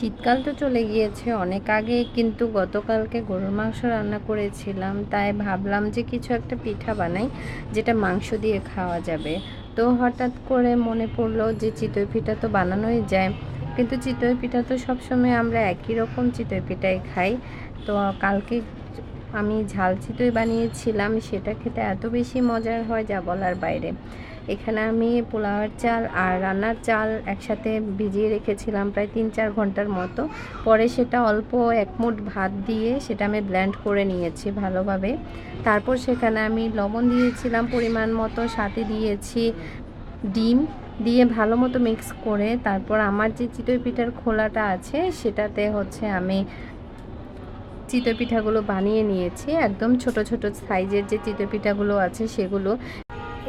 শীতকাল তো চলে গিয়েছে, অনেক আগে কিন্তু গতকালকে গরুর মাংস রান্না করেছিলাম, তাই ভাবলাম যে কিছু একটা পিঠা বানাই, যেটা মাংস দিয়ে খাওয়া যাবে। তো হঠাৎ করে মনে পড়ল যে চিতই পিঠা তো বানানোই যায়, কিন্তু চিতই পিঠা তো সবসময় আমরা একই রকম চিতই পিঠাই খাই। তো কালকে আমি ঝাল চিতই বানিয়েছিলাম, সেটা খেতে এত বেশি মজার হয় যা বলার বাইরে। এখানে আমি পোলাওয়ার চাল আর রান্নার চাল একসাথে ভিজিয়ে রেখেছিলাম প্রায় তিন চার ঘণ্টার মতো। পরে সেটা অল্প এক মুঠ ভাত দিয়ে সেটা আমি ব্ল্যান্ড করে নিয়েছি ভালোভাবে। তারপর সেখানে আমি লবণ দিয়েছিলাম পরিমাণ মতো, সাথে দিয়েছি ডিম দিয়ে ভালো মতো মিক্স করে। তারপর আমার যে চিতই পিঠার খোলাটা আছে, সেটাতে হচ্ছে আমি চিতই পিঠাগুলো বানিয়ে নিয়েছি। একদম ছোট ছোট সাইজের যে চিতই পিঠাগুলো আছে সেগুলো।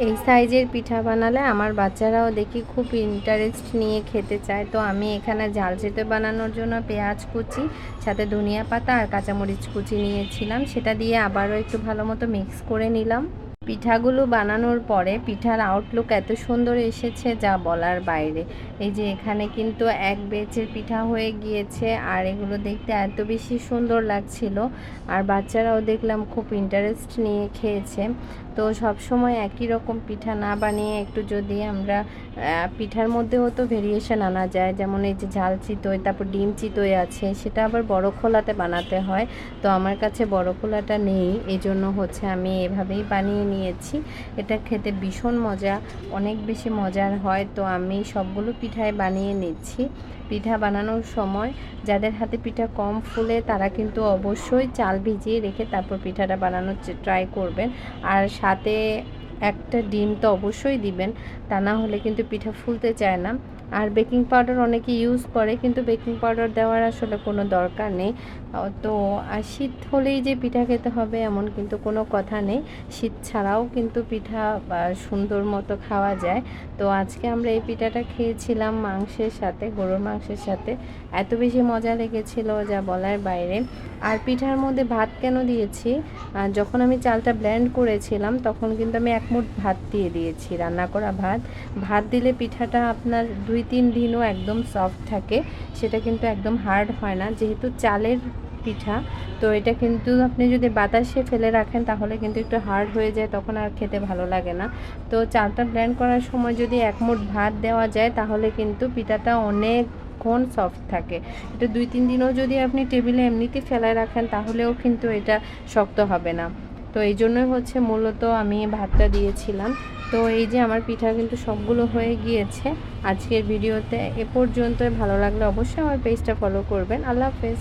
এই সাইজের পিঠা বানালে আমার বাচ্চারাও দেখি খুব ইন্টারেস্ট নিয়ে খেতে চায়। তো আমি এখানে ঝাল চিতই বানানোর জন্য পেঁয়াজ কুচি, সাথে ধনিয়া পাতা আর কাঁচামরিচ কুচি নিয়েছিলাম। সেটা দিয়ে আবারও একটু ভালো মতো মিক্স করে নিলাম। পিঠাগুলো বানানোর পরে পিঠার আউটলুক এত সুন্দর এসেছে যা বলার বাইরে। এই যে এখানে কিন্তু এক বেচের পিঠা হয়ে গিয়েছে আর এগুলো দেখতে এত বেশি সুন্দর লাগছিল আর বাচ্চারাও দেখলাম খুব ইন্টারেস্ট নিয়ে খেয়েছে। তো সব সময় একই রকম পিঠা না বানিয়ে একটু যদি আমরা পিঠার মধ্যেও তো ভেরিয়েশন আনা যায়, যেমন এই যে ঝাল চিতই, তারপর ডিম চিতই আছে, সেটা আবার বড় খোলাতে বানাতে হয়। তো আমার কাছে বড় খোলাটা নেই এই জন্য হচ্ছে আমি এভাবেই বানিয়ে নিয়েছি। এটা খেতে ভীষণ মজা, অনেক বেশি মজার হয়। তো আমি সবগুলো পিঠায় বানিয়ে নিচ্ছি। পিঠা বানানোর সময় যাদের হাতে পিঠা কম ফুলে তারা কিন্তু অবশ্যই চাল ভিজিয়ে রেখে তারপর পিঠাটা বানানোর ট্রাই করবেন। আর সাথে একটা ডিম তো অবশ্যই দিবেন, তা না হলে কিন্তু পিঠা ফুলতে চায় না। আর বেকিং পাউডার অনেকে ইউজ করে, কিন্তু বেকিং পাউডার দেওয়ার আসলে কোনো দরকার নেই। তো, আর শীত হলেই যে পিঠা খেতে হবে এমন কিন্তু কোনো কথা নেই। শীত ছাড়াও কিন্তু পিঠা সুন্দর মতো খাওয়া যায়। তো আজকে আমরা এই পিঠাটা খেয়েছিলাম মাংসের সাথে, গরুর মাংসের সাথে। এত বেশি মজা লেগেছিল যা বলার বাইরে। আর পিঠার মধ্যে ভাত কেন দিয়েছি? যখন আমি চালটা ব্লেন্ড করেছিলাম, তখন কিন্তু আমি এক মুঠ ভাত দিয়ে দিয়েছি, রান্না করা ভাত। ভাত দিলে পিঠাটা আপনার দুই তিন দিনও একদম সফট থাকে, সেটা কিন্তু একদম হার্ড হয় না। যেহেতু চালের পিঠা, তো এটা কিন্তু আপনি যদি বাতাসে ফেলে রাখেন, তাহলে কিন্তু একটু হার্ড হয়ে যায়, তখন আর খেতে ভালো লাগে না। তো চালটা ব্লেন্ড করার সময় যদি এক মুঠ ভাত দেওয়া যায়, তাহলে কিন্তু পিঠাটা অনেক ক্ষণ সফট থাকে। এটা দুই তিন দিনও যদি আপনি টেবিলে এমনিতে ফেলায় রাখেন, তাহলেও কিন্তু এটা শক্ত হবে না। তো এই জন্যই হচ্ছে মূলত আমি ভাতটা দিয়েছিলাম। তো এই যে আমার পিঠা কিন্তু সবগুলো হয়ে গিয়েছে। আজকের ভিডিওতে এ পর্যন্ত ভালো লাগলে অবশ্যই আমার পেজটা ফলো করবেন। আল্লাহ হাফেজ।